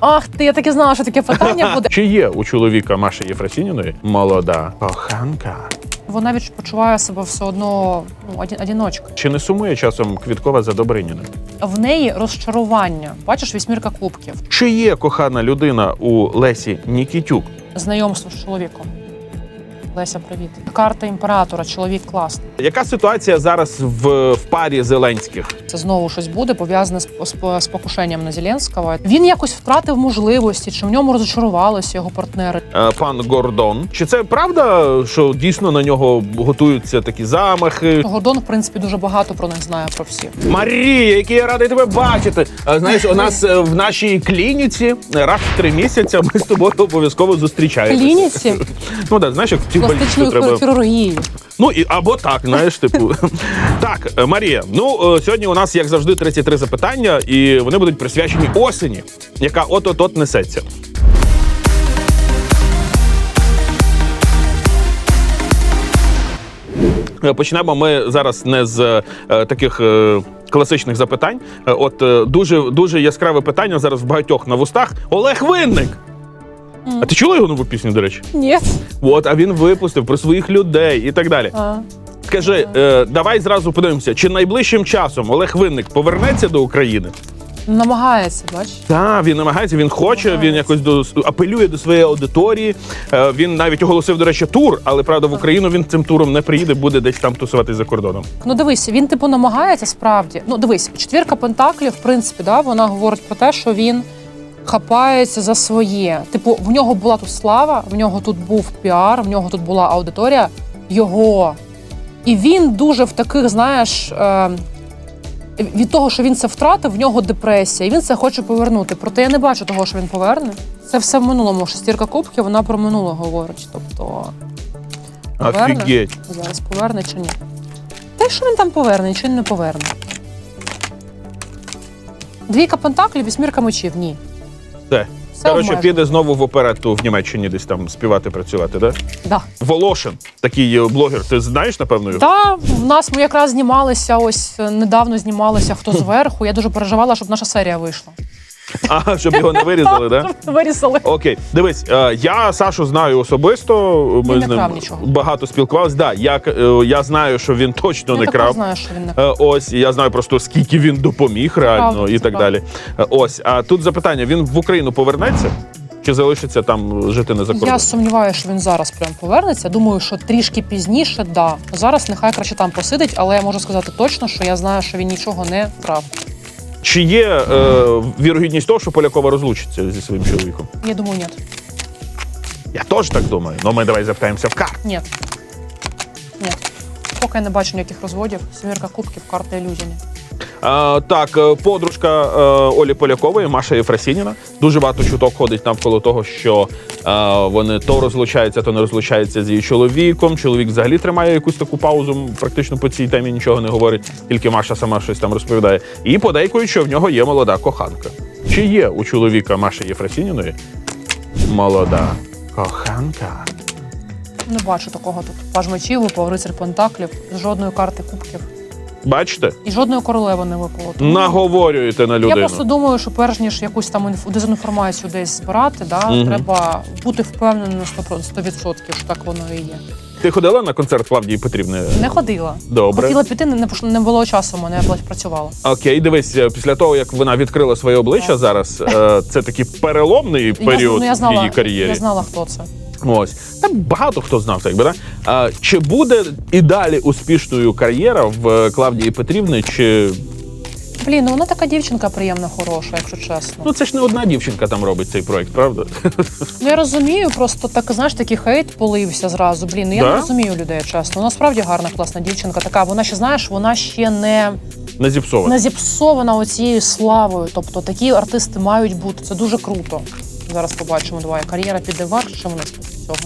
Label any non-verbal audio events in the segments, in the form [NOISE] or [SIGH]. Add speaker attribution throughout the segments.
Speaker 1: Ах ти, я так і знала, що таке питання [LAUGHS] буде.
Speaker 2: Чи є у чоловіка Маші Єфросініної молода коханка?
Speaker 1: Вона відпочиває себе все одно ну, оді- одіночка.
Speaker 2: Чи не сумує часом Квіткова за Добриніна?
Speaker 1: В неї розчарування. Бачиш, вісьмірка кубків,
Speaker 2: Чи є кохана людина у Лесі Нікітюк?
Speaker 1: знайомство з чоловіком. Леся, привіт. Карта імператора, чоловік класний.
Speaker 2: Яка ситуація зараз в, в парі Зеленських?
Speaker 1: Це знову щось буде пов'язане з, з, з покушенням на Зеленського. Він якось втратив можливості, чи в ньому розчарувалися його партнери.
Speaker 2: Е, Пан Гордон. Чи це правда, що дійсно на нього готуються такі замахи?
Speaker 1: Гордон, в принципі, дуже багато про них знає про всіх.
Speaker 2: Марія, який я радий тебе бачити. А, Знаєш, у нас е, в нашій клініці раз в три місяці ми з тобою обов'язково зустрічаємося.
Speaker 1: Клініці
Speaker 2: Ну так, знаєш, як в треба.
Speaker 1: хірургії.
Speaker 2: Ну і або так, знаєш, типу. [LAUGHS] так, е, Марія. Ну е, сьогодні у нас, як завжди, 33 запитання, і вони будуть присвячені осені, яка от-от-от несеться. Е, Почнемо ми зараз не з е, таких е, класичних запитань. От е, дуже дуже яскраве питання зараз в багатьох на вустах. Олег Винник. А ти чула його нову пісню, до речі?
Speaker 1: Ні.
Speaker 2: От, а він випустив про своїх людей і так далі.
Speaker 1: А.
Speaker 2: Скажи, е, давай зразу подивимося, чи найближчим часом Олег Винник повернеться до України?
Speaker 1: Намагається, бач.
Speaker 2: Так, він намагається, він хоче, він якось до апелює до своєї аудиторії. Е, він навіть оголосив, до речі, тур, але правда в Україну він цим туром не приїде, буде десь там тусуватись за кордоном.
Speaker 1: Ну дивись, він типу намагається справді. Ну дивись, четвірка пентаклів, в принципі, да, вона говорить про те, що він хапається за своє. Типу, в нього була тут слава, в нього тут був піар, в нього тут була аудиторія його. І він дуже в таких, знаєш. Е- від того, що він це втратив, в нього депресія, і він це хоче повернути. Проте я не бачу того, що він поверне. Це все в минулому. Шестірка кубків, вона про минуле говорить. Тобто Поверне?
Speaker 2: Офігеть.
Speaker 1: зараз поверне чи ні. Й що він там поверне, чи не поверне? Двійка пентаклів, вісьмірка мечів. Ні.
Speaker 2: Все.
Speaker 1: Все
Speaker 2: Коротше,
Speaker 1: обмежено.
Speaker 2: піде знову в оперету в Німеччині десь там співати, працювати, да?
Speaker 1: Да.
Speaker 2: Волошин, такий е, блогер. Ти знаєш, напевно, його?
Speaker 1: Та в нас ми якраз знімалися ось е, недавно знімалися хто зверху. Я дуже переживала, щоб наша серія вийшла.
Speaker 2: А, щоб його не вирізали, да?
Speaker 1: Вирізали.
Speaker 2: Окей, дивись, е, я Сашу знаю особисто. Ми
Speaker 1: Він
Speaker 2: з ним
Speaker 1: крав нічого.
Speaker 2: багато спілкувалися. Да, я, к- е, я знаю, що він точно
Speaker 1: я
Speaker 2: не
Speaker 1: також
Speaker 2: крав.
Speaker 1: знаю, що він не
Speaker 2: Е, Ось і я знаю просто скільки він допоміг реально
Speaker 1: Правда,
Speaker 2: і
Speaker 1: це
Speaker 2: так
Speaker 1: правда.
Speaker 2: далі. Е, Ось, а тут запитання: він в Україну повернеться чи залишиться там жити не за кордоном?
Speaker 1: Я сумніваюся, що він зараз прям повернеться. Думаю, що трішки пізніше, да. Зараз нехай краще там посидить, але я можу сказати точно, що я знаю, що він нічого не крав.
Speaker 2: Чи є е, вірогідність того, що Полякова розлучиться зі своїм чоловіком?
Speaker 1: Я думаю, ні.
Speaker 2: Я теж так думаю. Ну ми давай запитаємося в карт.
Speaker 1: Ні. Ні. Поки я не бачу ніяких розводів. Сімірка кубків, карта ілюзії.
Speaker 2: Так, е, подружка е, Олі Полякової, Маша Єфросініна. Дуже багато чуток ходить навколо того, що е, вони то розлучаються, то не розлучаються з її чоловіком. Чоловік взагалі тримає якусь таку паузу, практично по цій темі нічого не говорить, тільки Маша сама щось там розповідає. І подейкують, що в нього є молода коханка. Чи є у чоловіка Маші Єфросініної молода коханка?
Speaker 1: Не бачу такого тут. Паж мечів випав, рицар пентаклів, жодної карти кубків.
Speaker 2: Бачите?
Speaker 1: І жодної королеви не випало. Тому
Speaker 2: Наговорюєте на
Speaker 1: Я просто думаю, що перш ніж якусь там інф- дезінформацію десь збирати, да,
Speaker 2: Мгм.
Speaker 1: треба бути впевненим на 100%, 100%, що так воно і є.
Speaker 2: Ти ходила на концерт Клавдії Петрівни?
Speaker 1: Не ходила.
Speaker 2: Добре.
Speaker 1: Хотіла піти, не, не було часу, мене я працювала.
Speaker 2: Окей, дивись, е, після того як вона відкрила своє обличчя зараз, е, це такий переломний період
Speaker 1: я, ну, я знала,
Speaker 2: в її кар'єрі.
Speaker 1: Я знала, хто це.
Speaker 2: Ось багато хто знав, так би да? А, чи буде і далі успішною кар'єра в е, Клавдії Петрівни? Чи
Speaker 1: Блін, ну вона така дівчинка приємна, хороша, якщо чесно.
Speaker 2: ну це ж не одна дівчинка там робить цей проект, правда?
Speaker 1: Ну я розумію, просто так знаєш, такий хейт полився зразу. Блін, ну я
Speaker 2: Да?
Speaker 1: не розумію людей, чесно. Вона справді гарна, класна дівчинка. Така вона ще знаєш, вона ще не,
Speaker 2: Не зіпсована.
Speaker 1: не зіпсована оцією славою. Тобто такі артисти мають бути. Це дуже круто. Зараз побачимо. Давай кар'єра піде вверх чи вниз після цього.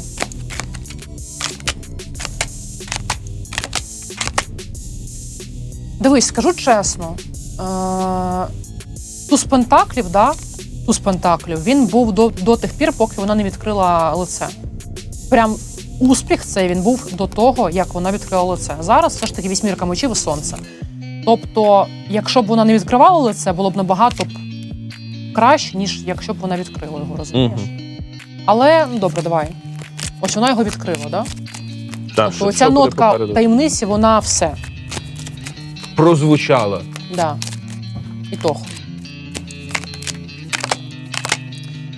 Speaker 1: Дивись, скажу чесно. Е- туз пентаклів, да? туз пентаклів, він був до, до тих пір, поки вона не відкрила лице. Прям успіх цей він був до того, як вона відкрила лице. Зараз все ж таки вісьмірка мечів і сонце. Тобто, якщо б вона не відкривала лице, було б набагато б краще, ніж якщо б вона відкрила його, розумієш?
Speaker 2: Мгм.
Speaker 1: Але ну добре, давай. Ось вона його відкрила, да?
Speaker 2: Так,
Speaker 1: Тобто оця нотка
Speaker 2: попереду?
Speaker 1: таємниці, вона все.
Speaker 2: Прозвучала.
Speaker 1: Да. Ітог.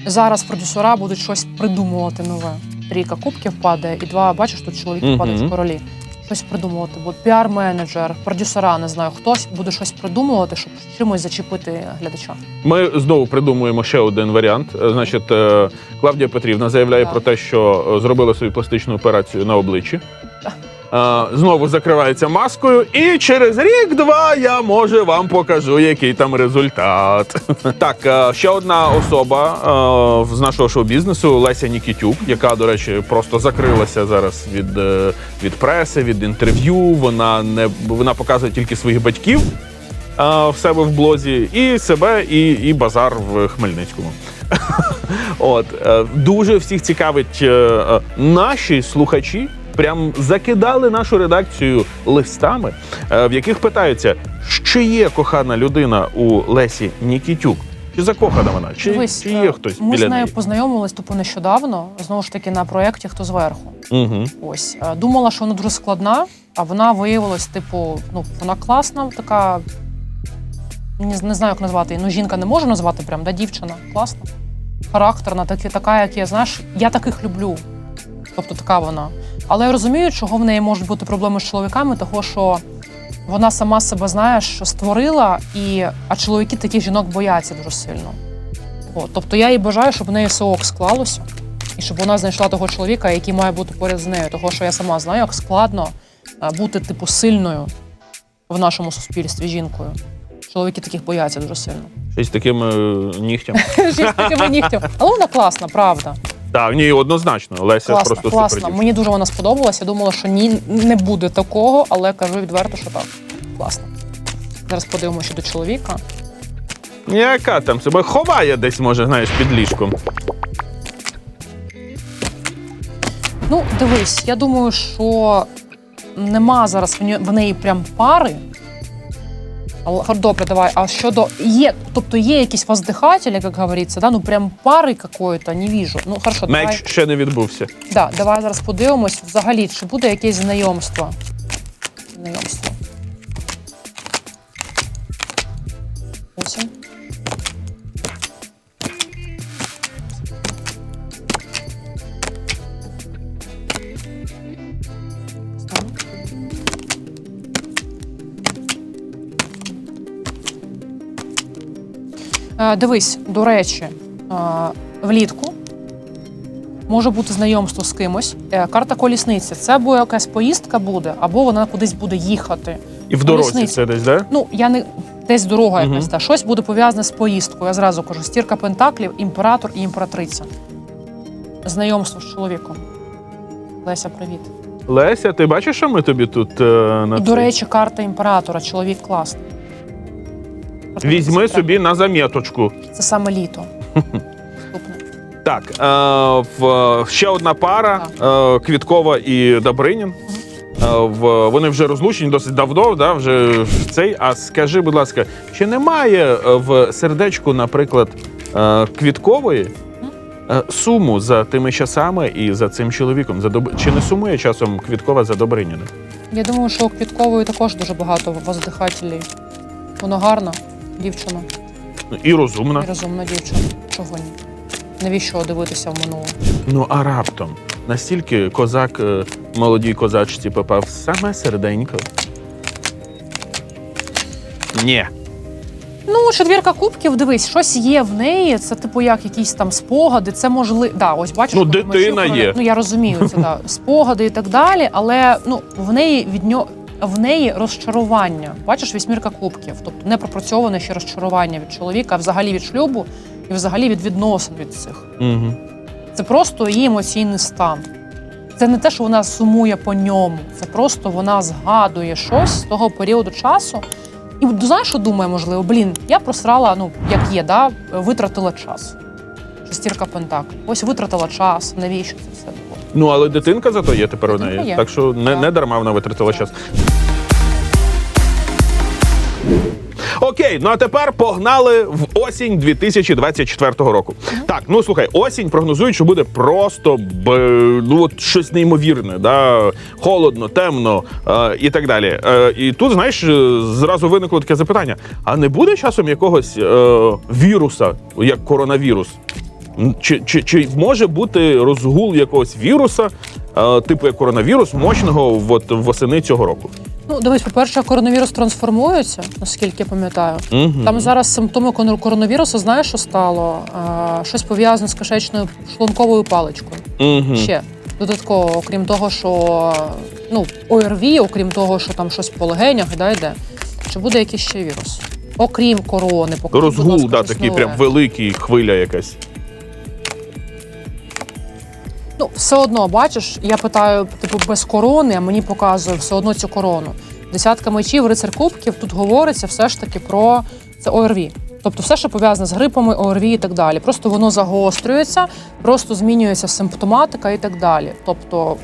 Speaker 1: Зараз продюсера будуть щось придумувати нове. Трійка кубків падає, і два, бачиш, тут чоловіки
Speaker 2: Мгм.
Speaker 1: падають королі. Щось придумувати. Бо піар-менеджер, продюсера, не знаю, хтось буде щось придумувати, щоб чимось зачепити глядача.
Speaker 2: Ми знову придумуємо ще один варіант. Е, Значить, е, Клавдія Петрівна заявляє
Speaker 1: Так.
Speaker 2: про те, що е, зробила свою пластичну операцію на обличчі. Е, Знову закривається маскою, і через рік-два я може вам покажу, який там результат. [LAUGHS] Так, е, ще одна особа е, з нашого шоу-бізнесу Леся Нікітюк, яка, до речі, просто закрилася зараз від, від преси, від інтерв'ю. Вона не вона показує тільки своїх батьків в себе в блозі, і себе, і, і базар в Хмельницькому. [LAUGHS] От дуже всіх цікавить наші слухачі. Прям закидали нашу редакцію листами, е, в яких питаються, чи є кохана людина у Лесі Нікітюк? Чи закохана вона? Чи,
Speaker 1: Дивись,
Speaker 2: чи
Speaker 1: е,
Speaker 2: є хтось
Speaker 1: Ми
Speaker 2: біля
Speaker 1: з нею
Speaker 2: неї?
Speaker 1: познайомились тупо нещодавно, знову ж таки, на проєкті Хто зверху.
Speaker 2: Угу.
Speaker 1: Ось е, думала, що вона дуже складна, а вона виявилась, типу, ну вона класна, така. Не, не знаю, як назвати її. Ну, жінка не можу назвати прям, да, дівчина. Класна. Характерна, таки, така, як я, знаєш, я таких люблю. Тобто така вона. Але я розумію, чого в неї можуть бути проблеми з чоловіками, того що вона сама себе знаєш, створила, і, а чоловіки таких жінок бояться дуже сильно. От, тобто я їй бажаю, щоб в неї все ок склалося, і щоб вона знайшла того чоловіка, який має бути поряд з нею. Того, що я сама знаю, як складно е, бути типу сильною в нашому суспільстві жінкою. Чоловіки таких бояться дуже сильно.
Speaker 2: Щось з таким е, нігтям.
Speaker 1: Жінка [LAUGHS] такими нігтями. Але вона класна, правда.
Speaker 2: Так, ні, однозначно. Леся
Speaker 1: Класна,
Speaker 2: просто
Speaker 1: класна.
Speaker 2: супер.
Speaker 1: Мені дуже вона сподобалася. Я думала, що ні, не буде такого, але кажу відверто, що так. Класно. Зараз подивимося щодо чоловіка.
Speaker 2: Яка там себе ховає десь, може, знаєш, під ліжком.
Speaker 1: Ну, дивись, я думаю, що нема зараз в неї прям пари. Добре, давай. А щодо є, тобто є якісь воздихателі, як говориться, да? ну прям пари какої-то не віжу. Ну, хорошо, давай.
Speaker 2: Меч ще не відбувся.
Speaker 1: Да, давай зараз подивимось взагалі, чи буде якесь знайомство. Знайомство. Осінь. Дивись, до речі, е, влітку може бути знайомство з кимось. Е, Карта колісниці. Це або якась поїздка буде, або вона кудись буде їхати.
Speaker 2: І в дорозі це десь, да?
Speaker 1: Ну, я не десь дорога якась та щось буде пов'язане з поїздкою. Я зразу кажу: стірка пентаклів, імператор і імператриця. Знайомство з чоловіком. Леся, привіт.
Speaker 2: Леся, ти бачиш, що ми тобі тут е, на
Speaker 1: І, до речі, карта імператора. Чоловік класний.
Speaker 2: Візьми собі на заміточку.
Speaker 1: Це саме літо. [LAUGHS]
Speaker 2: Так, е, в, ще одна пара е, Квіткова і Добринін. Е, в, вони вже розлучені досить давно, да, вже цей. А скажи, будь ласка, чи немає в сердечку, наприклад, Квіткової суму за тими часами і за цим чоловіком? За Доб... Чи не сумує часом Квіткова за Добриніна?
Speaker 1: Я думаю, що у Квіткової також дуже багато воздихателів. Вона гарна дівчина
Speaker 2: Ну, І розумна.
Speaker 1: і розумна дівчина. Чого ні? Навіщо дивитися в минуле?
Speaker 2: Ну а раптом настільки козак е, молодій козачці попав саме серденько. Ні.
Speaker 1: Ну, четвірка кубків, дивись, щось є в неї. Це типу як якісь там спогади. Це можливо. Да, ось бачиш,
Speaker 2: Ну, дитина є.
Speaker 1: Ну я розумію це, да. спогади і так далі. Але ну в неї від нього. В неї розчарування. Бачиш, вісьмірка кубків, тобто непропрацьоване ще розчарування від чоловіка, взагалі від шлюбу і взагалі від відносин від цих.
Speaker 2: Угу.
Speaker 1: Це просто її емоційний стан. Це не те, що вона сумує по ньому. Це просто вона згадує щось з того періоду часу. І знаєш, що думає, можливо, блін, я просрала, ну як є, да, витратила час. Шестірка Пентаклів. Ось витратила час. Навіщо це все?
Speaker 2: Ну, але дитинка зато є тепер у
Speaker 1: Дитинка
Speaker 2: неї.
Speaker 1: є.
Speaker 2: Так що не, не дарма вона витратила час. Окей. Окей, ну а тепер погнали в осінь 2024 року. Так, ну слухай, осінь прогнозують, що буде просто б, ну от щось неймовірне, да? холодно, темно е, і так далі. Е, і тут, знаєш, е, зразу виникло таке запитання: а не буде часом якогось е, віруса, як коронавірус? Чи, чи, чи може бути розгул якогось віруса, е, типу як коронавірус, мощного от, восени цього року?
Speaker 1: Ну, дивись, по-перше, коронавірус трансформується, наскільки я пам'ятаю.
Speaker 2: Мгм.
Speaker 1: Там зараз симптоми коронавірусу, знаєш, що стало? А, щось пов'язане з кишечною шлунковою паличкою.
Speaker 2: Мгм.
Speaker 1: Ще додатково, окрім того, що ну, ОРВІ, окрім того, що там щось по легенях да, йде, чи буде якийсь ще вірус? Окрім корони, будь
Speaker 2: Розгул, да, такий прям великий хвиля якась.
Speaker 1: Ну, все одно, бачиш, я питаю, типу, без корони, а мені показує все одно цю корону. Десятка мечів, рицар кубків, тут говориться все ж таки про це ОРВІ. Тобто все, що пов'язане з грипами, ОРВІ і так далі. Просто воно загострюється, просто змінюється симптоматика і так далі. Тобто,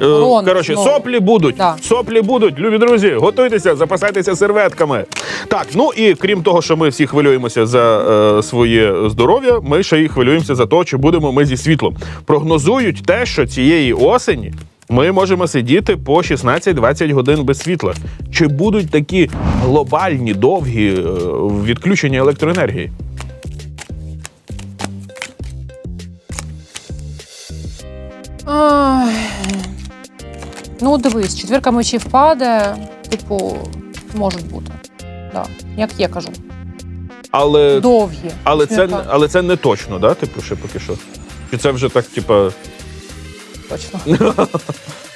Speaker 2: Е,
Speaker 1: Корона
Speaker 2: Коротше,
Speaker 1: знову.
Speaker 2: соплі будуть.
Speaker 1: Да.
Speaker 2: Соплі будуть. Любі друзі, готуйтеся, запасайтеся серветками. Так, ну і крім того, що ми всі хвилюємося за е, своє здоров'я, ми ще й хвилюємося за те, чи будемо ми зі світлом. Прогнозують те, що цієї осені. Ми можемо сидіти по 16-20 годин без світла. Чи будуть такі глобальні довгі е, відключення електроенергії?
Speaker 1: ай, ну дивись, четвірка мечів впаде, типу, можуть бути. Да. Як я кажу,
Speaker 2: Але
Speaker 1: довгі.
Speaker 2: Але це,
Speaker 1: Четвірка.
Speaker 2: але це не точно, да? Типу, ще поки що. Чи це вже так, типа,
Speaker 1: Точно. [LAUGHS]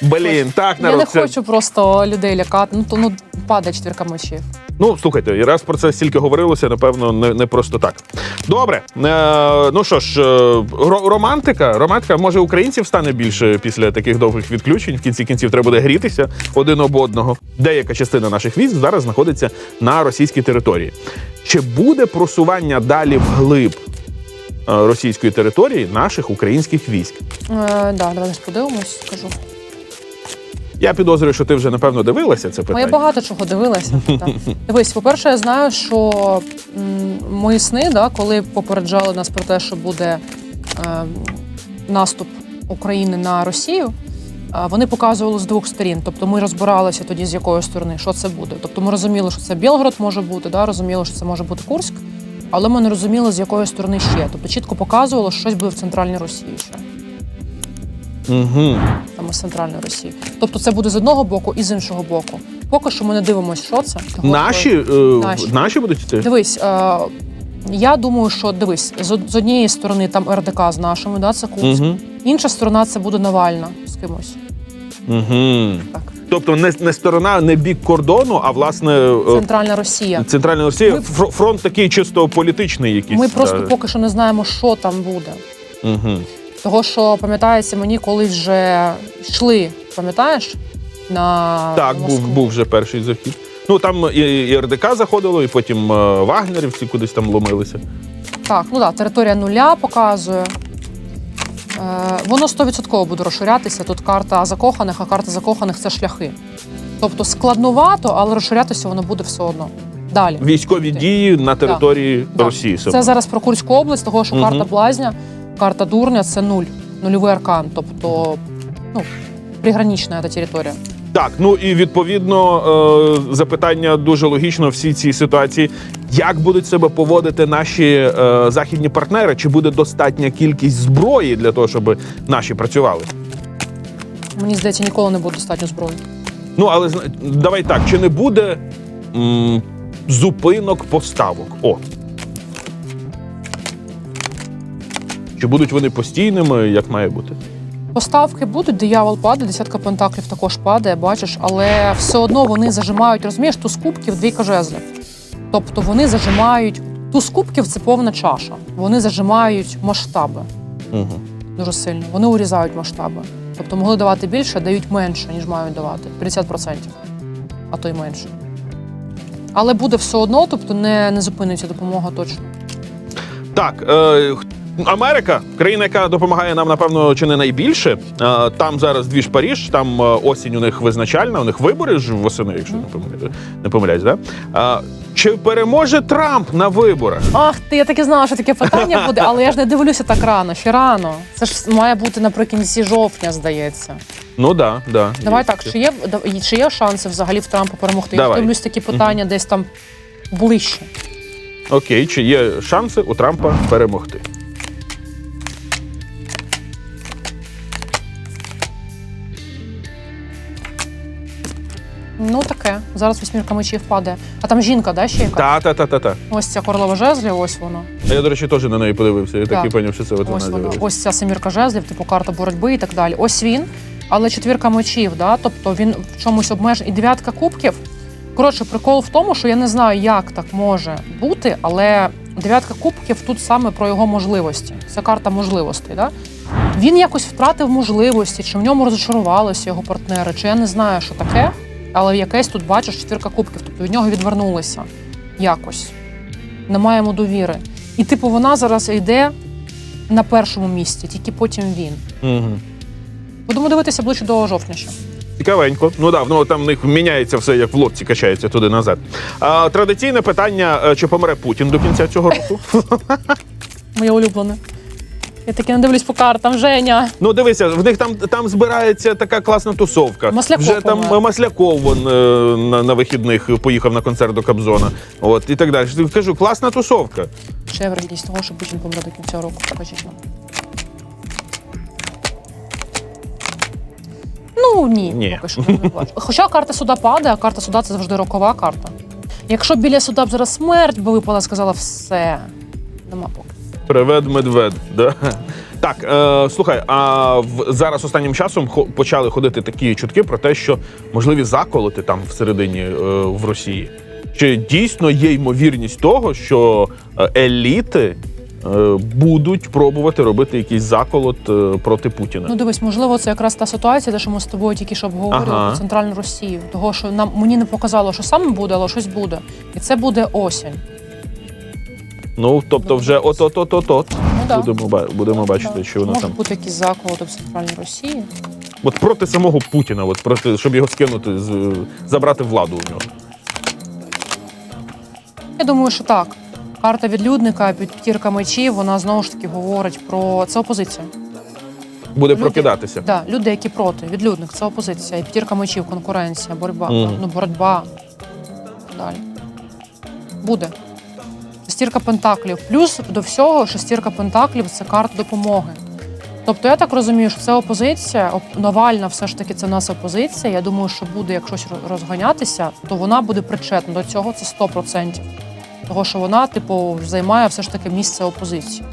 Speaker 2: блін, так, народ.
Speaker 1: Я не
Speaker 2: це...
Speaker 1: хочу просто людей лякати. Ну то ну падає четвірка мечів.
Speaker 2: Ну, слухайте, і раз про це стільки говорилося, напевно, не, не просто так. Добре. Е, ну що ж, е, ро- романтика. Романтика, може, українців стане більше після таких довгих відключень. В кінці кінців треба буде грітися один об одного. Деяка частина наших військ зараз знаходиться на російській території. Чи буде просування далі вглиб е, російської території наших українських військ?
Speaker 1: Е, да, давай подивимось, скажу.
Speaker 2: Я підозрюю, що ти вже напевно дивилася це питання.
Speaker 1: я багато чого дивилася. так. Дивись, по-перше, я знаю, що м, мої сни, да, коли попереджали нас про те, що буде е, наступ України на Росію, е, вони показували з двох сторін. Тобто ми розбиралися тоді, з якої сторони, що це буде. Тобто ми розуміли, що це Білгород може бути, да, розуміли, що це може бути Курськ, але ми не розуміли, з якої сторони ще. Тобто чітко показувало, що щось буде в центральній Росії ще.
Speaker 2: Угу.
Speaker 1: Саме з центральної Росії. Тобто це буде з одного боку і з іншого боку. Поки що ми не дивимося, що це. Того,
Speaker 2: Наші,
Speaker 1: що-
Speaker 2: е,
Speaker 1: Наші.
Speaker 2: наші будуть йти?
Speaker 1: Дивись, е, я думаю, що дивись, з, з однієї сторони там РДК з нашими, да, це Курськ.
Speaker 2: Угу.
Speaker 1: Інша сторона це буде Навальна з кимось.
Speaker 2: Угу.
Speaker 1: Так.
Speaker 2: Тобто не, не сторона, не бік кордону, а власне е,
Speaker 1: Центральна Росія.
Speaker 2: центральна Росія.
Speaker 1: Ми-
Speaker 2: Фр- Фронт такий чисто політичний якийсь.
Speaker 1: Ми просто поки що не знаємо, що там буде.
Speaker 2: Угу.
Speaker 1: Того, що пам'ятається мені, коли вже йшли, пам'ятаєш? На
Speaker 2: Так, був, був вже перший захід. Ну там і, і РДК заходило, і потім е, вагнерівці кудись там ломилися.
Speaker 1: Так, ну так, територія нуля показує. Е, воно 100% буде розширятися. Тут карта закоханих, а карта закоханих це шляхи. Тобто складновато, але розширятися воно буде все одно. Далі.
Speaker 2: Військові дії на території
Speaker 1: Да.
Speaker 2: Росії.
Speaker 1: Це зараз про Курську область, того, що
Speaker 2: Мгм.
Speaker 1: карта блазня, карта дурня це нуль, нульовий аркан. Тобто, ну, пригранична ця територія.
Speaker 2: Так, ну і відповідно е, запитання дуже логічно в всій цій ситуації. Як будуть себе поводити наші е, західні партнери? Чи буде достатня кількість зброї для того, щоб наші працювали?
Speaker 1: Мені здається, ніколи не буде достатньо зброї.
Speaker 2: Ну але давай так, чи не буде м, зупинок поставок? О. Чи будуть вони постійними, як має бути?
Speaker 1: Поставки будуть, диявол падає, десятка пентаклів також падає, бачиш, але все одно вони зажимають, розумієш, туз кубків, двійка жезлів. Тобто вони зажимають. Туз кубків це повна чаша. Вони зажимають масштаби
Speaker 2: Угу.
Speaker 1: дуже сильно. Вони урізають масштаби. Тобто могли давати більше, дають менше, ніж мають давати. 50%, а то й менше. Але буде все одно, тобто не, не зупиниться допомога точно.
Speaker 2: Так, е, Америка, країна, яка допомагає нам, напевно, чи не найбільше. Там зараз дві ж Паріж, там е, осінь у них визначальна, у них вибори ж восени, якщо не помиляюсь, не помиляюсь, да? Чи переможе Трамп на виборах?
Speaker 1: Ах ти, я так і знала, що таке питання буде, але я ж не дивлюся так рано, ще рано. Це ж має бути наприкінці жовтня, здається.
Speaker 2: Ну да, да.
Speaker 1: Давай
Speaker 2: Є
Speaker 1: так, чи є, чи є шанси взагалі в Трампа перемогти? Я
Speaker 2: Давай.
Speaker 1: дивлюсь такі питання десь там ближче.
Speaker 2: Окей, чи є шанси у Трампа перемогти?
Speaker 1: Зараз восьмірка мечів падає. А там жінка, да, ще яка?
Speaker 2: Та, та, та, та, та.
Speaker 1: Ось ця королева жезлів, ось вона.
Speaker 2: А Я, до речі, теж на неї подивився. Я так і
Speaker 1: Так.
Speaker 2: поняв, що це от вона
Speaker 1: Ось вона. Ось ця семірка жезлів, типу карта боротьби і так далі. Ось він, але четвірка мечів, да? тобто він в чомусь обмежений. І дев'ятка кубків. Коротше, прикол в тому, що я не знаю, як так може бути, але дев'ятка кубків тут саме про його можливості. Це карта можливостей. Да? Він якось втратив можливості, чи в ньому розчарувалися його партнери, чи я не знаю, що таке, але якесь тут бачиш четвірка кубків, тобто від нього відвернулися якось. Немає йому довіри. І типу вона зараз йде на першому місці, тільки потім він.
Speaker 2: Угу.
Speaker 1: Будемо дивитися ближче до жовтня ще.
Speaker 2: Цікавенько. Ну да, ну там в них міняється все, як в лодці качається туди назад. А, традиційне питання: е, чи помре Путін до кінця цього року?
Speaker 1: Моє улюблене. Я таки не дивлюсь по картам, Женя.
Speaker 2: Ну дивися, в них там, там збирається така класна тусовка.
Speaker 1: Масляков
Speaker 2: Вже там Масляков вон, е, на, на вихідних поїхав на концерт до Кобзона. От і так далі. Кажу, класна тусовка.
Speaker 1: Ще є вірогідність того, що Путін помре до кінця року, нам. Ну ні,
Speaker 2: Ні.
Speaker 1: поки що не бачу. Хоча карта суда падає, а карта суда це завжди рокова карта. Якщо біля суда б зараз смерть би випала, сказала все. Нема поки.
Speaker 2: Привед медвед. Да. Так, е, слухай, а в, зараз останнім часом хо, почали ходити такі чутки про те, що можливі заколоти там всередині е, в Росії. Чи дійсно є ймовірність того, що е, еліти е, будуть пробувати робити якийсь заколот е, проти Путіна?
Speaker 1: Ну дивись, можливо, це якраз та ситуація, де що ми з тобою тільки що обговорювали
Speaker 2: Ага.
Speaker 1: про центральну Росію. Того, що нам мені не показало, що саме буде, але щось буде. І це буде осінь.
Speaker 2: Ну, тобто, вже от от от от от
Speaker 1: Ну да.
Speaker 2: будемо ба- будемо бачити, що воно
Speaker 1: Може
Speaker 2: там.
Speaker 1: бути якісь заколоти в центральній Росії.
Speaker 2: От проти самого Путіна, от проти, щоб його скинути, з, забрати владу у нього.
Speaker 1: Я думаю, що так. Карта відлюдника, п'ятірка мечів, вона знову ж таки говорить про це опозиція.
Speaker 2: Буде
Speaker 1: Люди-
Speaker 2: прокидатися.
Speaker 1: Да, люди, які проти, відлюдник це опозиція. І п'ятірка мечів, конкуренція, боротьба.
Speaker 2: Мгм.
Speaker 1: Ну, боротьба. Далі. Буде. Шестірка пентаклів. Плюс до всього, шестірка пентаклів це карта допомоги. Тобто я так розумію, що це опозиція, Навальна все ж таки це нас опозиція. Я думаю, що буде, як щось розганятися, то вона буде причетна до цього, це 100%. Того, що вона, типу, займає все ж таки місце опозиції.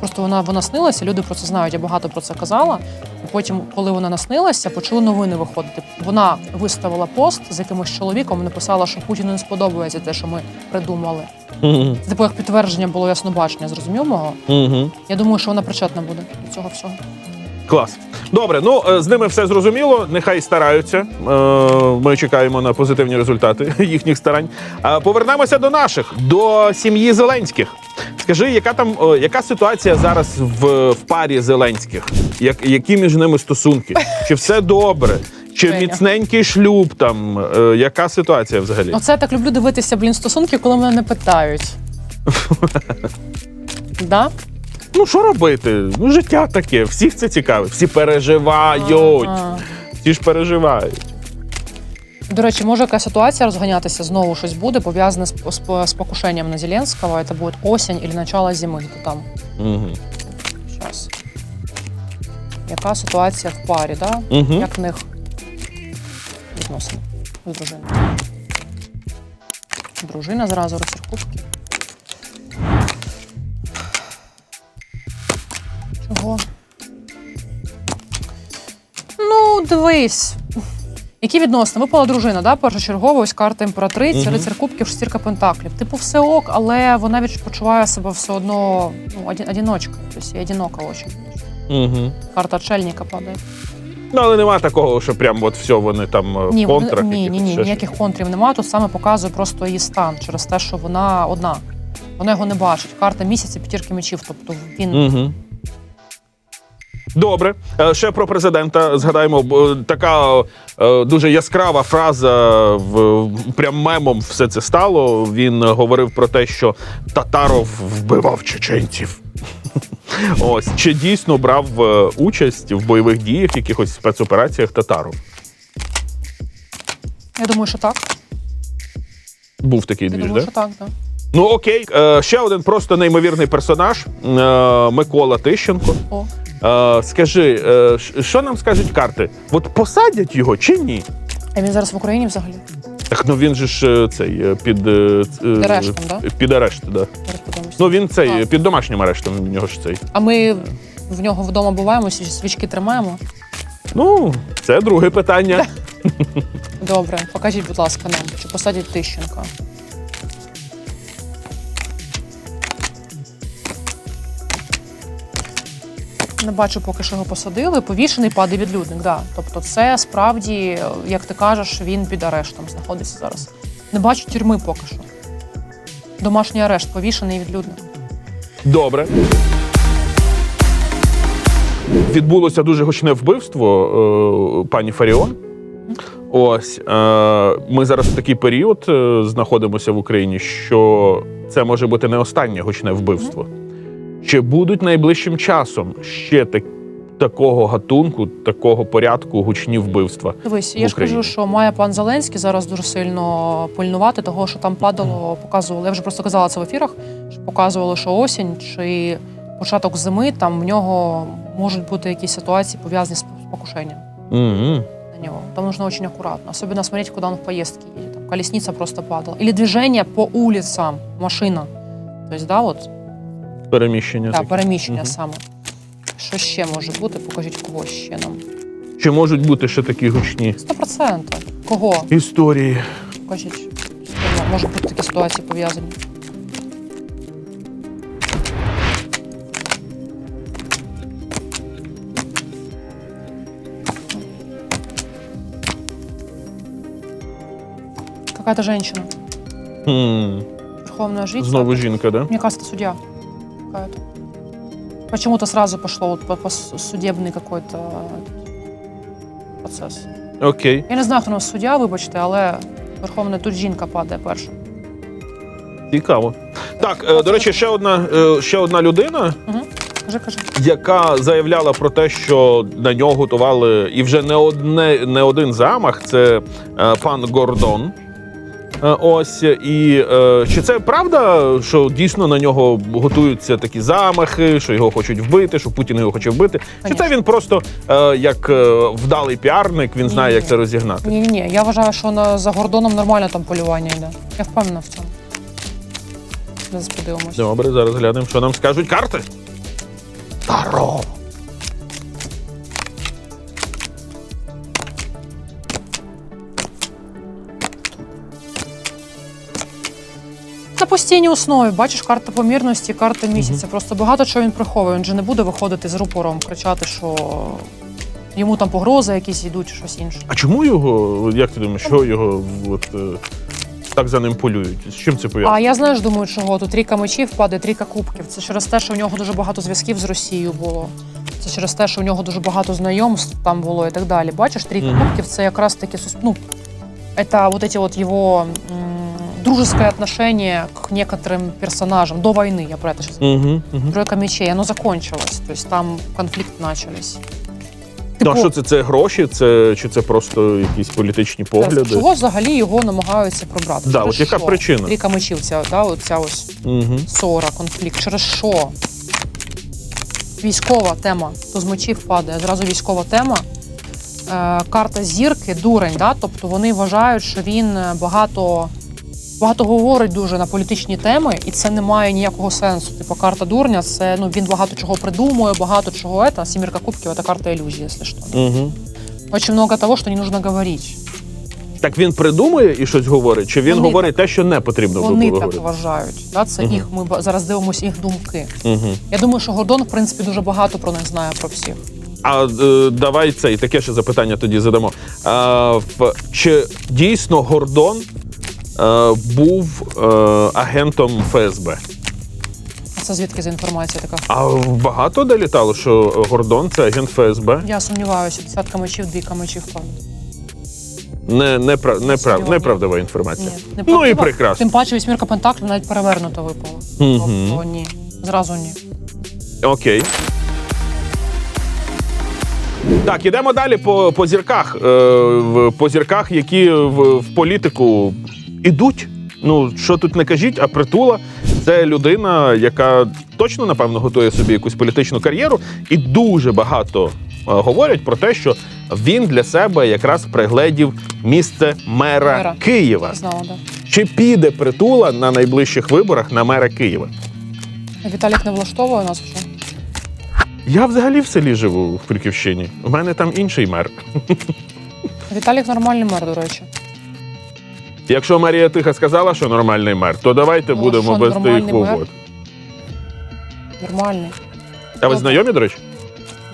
Speaker 1: Просто вона, вона снилася, люди про це знають, я багато про це казала. І потім, коли вона наснилася, почали новини виходити. Вона виставила пост з якимось чоловіком, написала, що Путіну не сподобається те, що ми придумали. Це типу як підтвердження було яснобачення, зрозумів мого? Я думаю, що вона причетна буде до цього всього.
Speaker 2: Клас. Добре, ну е, з ними все зрозуміло. Нехай стараються. Е, Ми чекаємо на позитивні результати [LAUGHS] їхніх старань. Повернемося до наших, до сім'ї Зеленських. Скажи, яка там е, яка ситуація зараз в, в парі Зеленських? Як, які між ними стосунки? Чи все добре? Чи міцненький шлюб там? Яка ситуація взагалі?
Speaker 1: Оце я так люблю дивитися, блін, стосунки, коли мене не питають. [LAUGHS] да?
Speaker 2: Ну що робити? Ну життя таке, всіх це цікавить, всі переживають,
Speaker 1: Ага.
Speaker 2: всі ж переживають.
Speaker 1: До речі, може якась ситуація розганятися, знову щось буде пов'язане з, з, з покушенням на Зеленського. Це буде осінь або начало зими. То там
Speaker 2: Угу.
Speaker 1: Щас. Яка ситуація в парі, да?
Speaker 2: Угу.
Speaker 1: Як в них відносини з дружиною? Дружина зразу рицар Чого? Ну, дивись. Які відносини? Випала дружина, да? першочергово, ось карта імператриці,
Speaker 2: Мгм.
Speaker 1: рицар кубків, шестірка пентаклів. Типу, все ок, але вона відпочиває себе все одно ну, оді- одиночкою. Тобто і одинока очень.
Speaker 2: Угу.
Speaker 1: Карта отшельника падає.
Speaker 2: Ну, але немає такого, що прям от все вони там е,
Speaker 1: Ні,
Speaker 2: в контрах.
Speaker 1: ні, ні, ні, ніяких контрів немає. Тут саме показує просто її стан через те, що вона одна. Вона його не бачить. Карта місяця, п'ятірки мечів. Тобто він
Speaker 2: Угу. Добре. Е, Ще про президента згадаємо. Така е, дуже яскрава фраза в прям мемом все це стало. Він говорив про те, що Татаров вбивав чеченців. [LAUGHS] Ось чи дійсно брав е, участь в бойових діях, якихось спецопераціях Татаров?
Speaker 1: я думаю, що так.
Speaker 2: Був такий двіж,
Speaker 1: думаю,
Speaker 2: да?
Speaker 1: що так, да.
Speaker 2: Ну окей. Ще один просто неймовірний персонаж Микола Тищенко.
Speaker 1: О.
Speaker 2: Е, Скажи, е, що нам скажуть карти? От посадять його чи ні?
Speaker 1: А він зараз в Україні взагалі?
Speaker 2: Так ну він же ж е, цей е, під е, ц- е,
Speaker 1: Арештом, да?
Speaker 2: Під арешт, да.
Speaker 1: Зараз.
Speaker 2: Ну він цей
Speaker 1: А.
Speaker 2: е, під домашнім арештом. В нього ж цей.
Speaker 1: А ми в нього вдома буваємо, свіч- свічки тримаємо.
Speaker 2: Ну це друге питання. [LAUGHS]
Speaker 1: Добре, покажіть, будь ласка, нам, чи посадять Тищенка. Не бачу, поки що його посадили. Повішений падає відлюдник. Да. Тобто, це справді, як ти кажеш, він під арештом знаходиться зараз. Не бачу тюрми поки що. Домашній арешт, повішений відлюдник.
Speaker 2: Добре. Відбулося дуже гучне вбивство е, пані Фаріон. Ось е, ми зараз в такий період е, знаходимося в Україні, що це може бути не останнє гучне вбивство. Чи будуть найближчим часом ще так, такого гатунку, такого порядку гучні вбивства?
Speaker 1: Дивись,
Speaker 2: в
Speaker 1: я ж кажу, що має пан Зеленський зараз дуже сильно пильнувати того, що там падало, показували. Я вже просто казала це в ефірах, що показували, що осінь чи початок зими там в нього можуть бути якісь ситуації пов'язані з покушенням
Speaker 2: Угу.
Speaker 1: на него. Там нужно очень аккуратно. Особенно смотреть, куда он в поездке едет. Там колесница просто падала. Или движение по улицам, машина. То есть, да, от
Speaker 2: Переміщення.
Speaker 1: да,
Speaker 2: таке.
Speaker 1: переміщення
Speaker 2: Мгм.
Speaker 1: саме. Що ще може бути? Покажіть кого ще нам.
Speaker 2: Чи можуть бути ще такі гучні
Speaker 1: Сто процентів. Кого?
Speaker 2: історії?
Speaker 1: Покажіть. Можуть бути такі ситуації пов'язані. Какая-то женщина.
Speaker 2: Хм.
Speaker 1: Верховная жрица.
Speaker 2: Знову жінка, да?
Speaker 1: Мне кажется, судья какая-то. Почему-то сразу пошло вот по, по судебный какой-то процес.
Speaker 2: Окей.
Speaker 1: Я не знаю, хто у нас суддя, вибачте, але Верховна тут жінка падає перша.
Speaker 2: Цікаво. Так, е, до речі, ще одна, е, ще одна людина,
Speaker 1: Угу. Кажи, кажи.
Speaker 2: яка заявляла про те, що на нього готували і вже не одне не один замах. Це е, пан Гордон. Е, Ось і е, чи це правда, що дійсно на нього готуються такі замахи, що його хочуть вбити, що Путін його хоче вбити? Чи це він просто е, як вдалий піарник, він знає, як
Speaker 1: Ні.
Speaker 2: це розігнати?
Speaker 1: Ні, ні. Я вважаю, що на, за Гордоном нормально там полювання йде. Я впевнена в цьому. Зараз подивимось.
Speaker 2: Добре, зараз глянемо, що нам скажуть карти. Таро.
Speaker 1: Постійній основі, бачиш, карта помірності, карта місяця. Просто багато чого він приховує. Він же не буде виходити з рупором, кричати, що йому там погрози якісь йдуть, чи щось інше.
Speaker 2: А чому його, як ти думаєш, що його от, е, так за ним полюють? З чим це пов'язано?
Speaker 1: А я знаєш, думаю, чого тут трійка мечів падає, трійка кубків. Це через те, що в нього дуже багато зв'язків з Росією було. Це через те, що в нього дуже багато знайомств там було і так далі. Бачиш, трійка
Speaker 2: Мгм.
Speaker 1: кубків це якраз таки сус- ну, это вот эти вот его м, дружеское отношение к некоторым персонажам до войны, я про это сейчас
Speaker 2: Угу, угу.
Speaker 1: Тройка мечей, оно закончилось. То есть там конфликт начались.
Speaker 2: Ну, а що це? Це гроші, це чи це просто якісь політичні погляди?
Speaker 1: Чого взагалі його намагаються прибрати?
Speaker 2: Да,
Speaker 1: Через
Speaker 2: от яка
Speaker 1: що?
Speaker 2: причина?
Speaker 1: Трійка мечів, ця, да, от ця ось
Speaker 2: Угу.
Speaker 1: ссора, конфлікт. Через що? Військова тема. То з мечів падає. Зразу військова тема. Е, карта зірки, дурень. Да? Тобто вони вважають, що він е, багато, багато говорить дуже на політичні теми, і це не має ніякого сенсу. Типу, карта дурня, це ну, він багато чого придумує, багато чого. Это, сімірка кубків це карта ілюзії, якщо що.
Speaker 2: Угу.
Speaker 1: Очень много того, що не нужно говорити.
Speaker 2: Так він придумує і щось говорить, чи він
Speaker 1: Вони
Speaker 2: говорить те, що не потрібно
Speaker 1: Вони
Speaker 2: було
Speaker 1: так вважають. Да? Це
Speaker 2: Мгм.
Speaker 1: їх. Ми зараз дивимося їх думки.
Speaker 2: Угу.
Speaker 1: Я думаю, що Гордон, в принципі, дуже багато про них знає про всіх.
Speaker 2: А е, давай це і таке ще запитання тоді задамо. А, чи дійсно Гордон був е, агентом ФСБ?
Speaker 1: Це звідки за інформація така?
Speaker 2: А багато де літало, що Гордон це агент ФСБ?
Speaker 1: Я сумніваюся, десятка мечів, двійка мечів падає.
Speaker 2: Не, не, не, прав, неправдива інформація.
Speaker 1: Ні,
Speaker 2: Ну і прекрасно.
Speaker 1: Тим паче вісьмірка пентаклів навіть перевернуто випала.
Speaker 2: Мгм.
Speaker 1: Тобто ні. Зразу ні.
Speaker 2: Окей. Так, ідемо далі по, по зірках. Е, по зірках, які в, в політику ідуть. Ну, що тут не кажіть, а притула це людина, яка точно, напевно, готує собі якусь політичну кар'єру, і дуже багато е, говорять про те, що він для себе якраз пригледів місце мера,
Speaker 1: Мера.
Speaker 2: Києва.
Speaker 1: Знала, да.
Speaker 2: Чи піде притула на найближчих виборах на мера Києва?
Speaker 1: Віталік не влаштовує нас вже.
Speaker 2: Я взагалі в селі живу в Фриківщині. У мене там інший мер. [LAUGHS]
Speaker 1: Віталік нормальний мер, до речі.
Speaker 2: Якщо Марія Тиха сказала, що нормальний мер, то давайте
Speaker 1: Ну,
Speaker 2: будемо
Speaker 1: що,
Speaker 2: без тих
Speaker 1: нормальний мер?
Speaker 2: угод.
Speaker 1: Нормальний.
Speaker 2: А ви знайомі, до речі?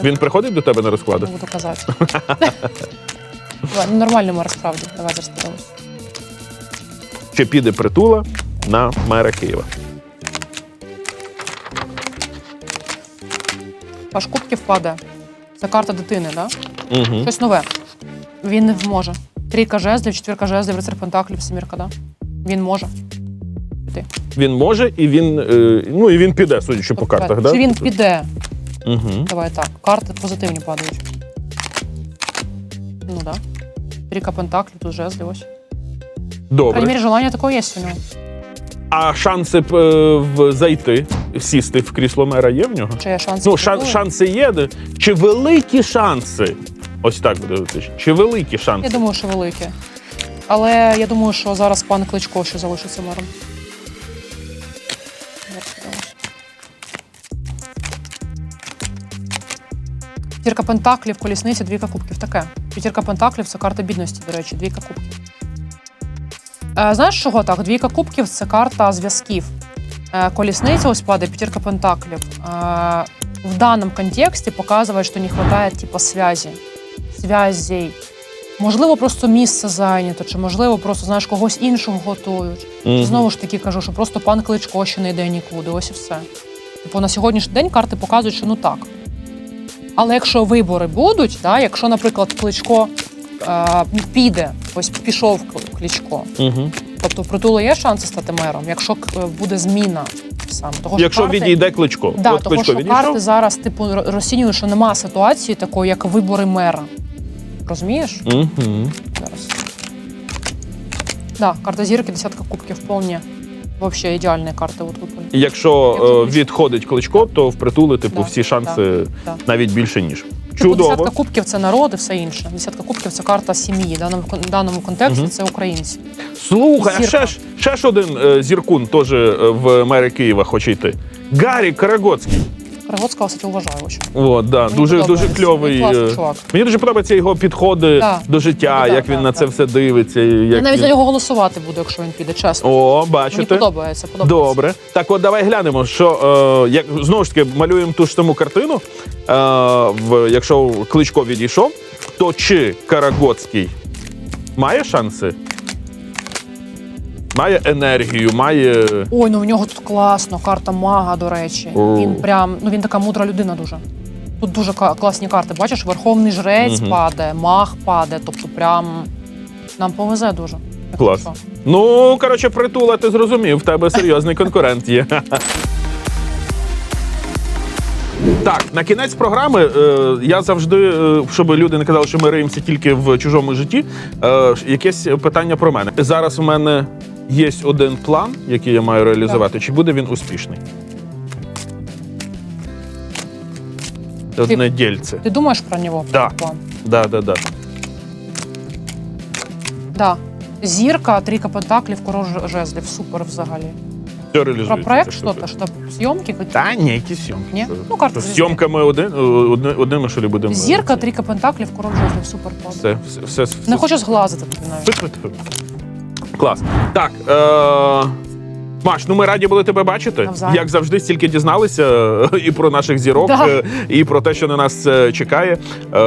Speaker 2: Він приходить до тебе на
Speaker 1: Не
Speaker 2: розклади?
Speaker 1: буду казати. Давай, ну, Нормальний мер, справді. Давай зараз подивимось.
Speaker 2: Чи піде притула на мера Києва?
Speaker 1: Паш кубків падає. Це карта дитини, так? Да?
Speaker 2: Угу.
Speaker 1: Щось нове. Він не може. Трійка жезлів, четвірка жезлів, рицар пентаклів, семірка, да? Він може. Піти.
Speaker 2: Він може і він, е, ну, і він піде, судячи по
Speaker 1: Тобто,
Speaker 2: картах,
Speaker 1: Чи
Speaker 2: так?
Speaker 1: він піде?
Speaker 2: Угу.
Speaker 1: Давай так. Карти позитивні падають. Ну да. Трійка пентаклів, тут жезлів ось. По крайней
Speaker 2: Добре.
Speaker 1: мере, желання такое є у нього.
Speaker 2: А шанси б, е, в зайти, сісти в крісло мера є в нього?
Speaker 1: Чи є шанси?
Speaker 2: Ну, шан, шанси є. де- Чи великі шанси? Ось так буде. уточнити. Чи великі шанси?
Speaker 1: Я думаю, що велике. Але я думаю, що зараз пан Кличко ще залишиться мером. П'ятірка пентаклів, колісниця, двійка кубків. Таке. П'ятірка пентаклів це карта бідності, до речі, двійка кубків. Е, знаєш, чого так? Двійка кубків це карта зв'язків. Е, колесница ось падает, пятерка пентаклів. Е, в данном контексте показывает, что не хватает типа связи. Связей. Можливо, просто місце зайнято, чи можливо, просто знаєш когось іншого готують.
Speaker 2: Мгм.
Speaker 1: Знову ж таки кажу, що просто пан Кличко ще не йде нікуди. Ось і все. Типу на сьогоднішній день карти показують, що ну так. Але якщо вибори будуть, да, якщо, наприклад, Кличко е, піде, ось пішов Кли- Кличко,
Speaker 2: Угу.
Speaker 1: тобто в притулу є шанси стати мером, якщо е, буде зміна саме. Того, що
Speaker 2: Якщо
Speaker 1: карти-
Speaker 2: відійде кличко.
Speaker 1: Да,
Speaker 2: От
Speaker 1: того,
Speaker 2: кличко
Speaker 1: що
Speaker 2: відійшов.
Speaker 1: карти зараз типу ро- розцінюють, що нема ситуації такої, як вибори мера. Розумієш?
Speaker 2: Угу.
Speaker 1: Зараз. Да, карта зірки, десятка кубків вполне. Вообще ідеальні карти от випали.
Speaker 2: Якщо е, відходить кличко, то впритули, типу,
Speaker 1: Да,
Speaker 2: всі шанси
Speaker 1: да.
Speaker 2: навіть більше ніж.
Speaker 1: Типу,
Speaker 2: Чудово.
Speaker 1: десятка кубків це народ і все інше. Десятка кубків це карта сім'ї. В даному, кон- даному контексті
Speaker 2: Мгм.
Speaker 1: це українці.
Speaker 2: Слухай, а
Speaker 1: Зірка.
Speaker 2: ще ж ще ж один е, зіркун теж е, в мери Києва хоче йти. Гаррі Карагоцький.
Speaker 1: Карагоцького, кстати, уважаю очень.
Speaker 2: От, да,
Speaker 1: Мені
Speaker 2: дуже дуже
Speaker 1: подобається.
Speaker 2: кльовий.
Speaker 1: Він класний
Speaker 2: е,
Speaker 1: чувак.
Speaker 2: Мені дуже подобаються його підходи
Speaker 1: Да.
Speaker 2: до життя,
Speaker 1: Да,
Speaker 2: як він
Speaker 1: да,
Speaker 2: на
Speaker 1: да.
Speaker 2: це все дивиться. і
Speaker 1: Я
Speaker 2: Як
Speaker 1: навіть за
Speaker 2: він...
Speaker 1: нього голосувати буду, якщо він піде, чесно.
Speaker 2: О,
Speaker 1: Мені
Speaker 2: бачите.
Speaker 1: подобається, подобається.
Speaker 2: Добре. Так, от давай глянемо, що е, як знову ж таки малюємо ту ж саму картину. Е, в, якщо кличко відійшов, то чи Карагоцький має шанси? Має енергію, має.
Speaker 1: Ой, ну в нього тут класно, карта мага, до речі.
Speaker 2: О.
Speaker 1: Він прям, ну він така мудра людина дуже. Тут дуже класні карти. Бачиш, верховний жрець
Speaker 2: Мгм.
Speaker 1: падає, маг падає. Тобто, прям нам повезе дуже. якщо
Speaker 2: Клас.
Speaker 1: що.
Speaker 2: Ну, коротше, притула, ти зрозумів, в тебе серйозний [LAUGHS] конкурент є. Так, на кінець програми е, я завжди, е, щоб люди не казали, що ми риємося тільки в чужому житті. Е, якесь питання про мене. Зараз у мене є один план, який я маю реалізувати. Чи буде він успішний? Одне дільце.
Speaker 1: Ти думаєш про нього?
Speaker 2: Да.
Speaker 1: План?
Speaker 2: Да, да, да.
Speaker 1: Да. Зірка, трійка пентаклів, король жезлів. Супер взагалі.
Speaker 2: Все реалізується.
Speaker 1: Про проект
Speaker 2: це супер.
Speaker 1: що зйомки?
Speaker 2: Та ні, які зйомки.
Speaker 1: Ні? Ну, карта
Speaker 2: З
Speaker 1: звізди.
Speaker 2: зйомками один, одне, одними, що ли, будемо.
Speaker 1: Зірка, трійка пентаклів, король жезлів. Супер план.
Speaker 2: Все, все, все, все.
Speaker 1: Не хочу зглазити тобі навіть.
Speaker 2: Тьфу-тьфу-тьфу. Клас. Так. Е- Маш, ну ми раді були тебе бачити.
Speaker 1: Навзаєм.
Speaker 2: Як завжди, стільки дізналися е, і про наших зірок,
Speaker 1: Да.
Speaker 2: е, і про те, що на нас е, чекає.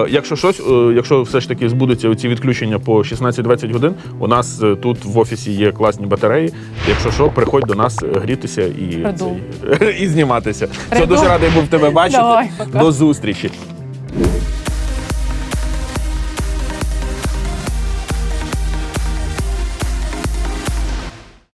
Speaker 2: Якщо щось, якщо все ж таки збудуться ці відключення по 16-20 годин, у нас тут в офісі є класні батареї. Якщо що, приходь до нас грітися і, цей, [LAUGHS] і зніматися.
Speaker 1: Приду.
Speaker 2: дуже радий був тебе бачити.
Speaker 1: Давай.
Speaker 2: До зустрічі.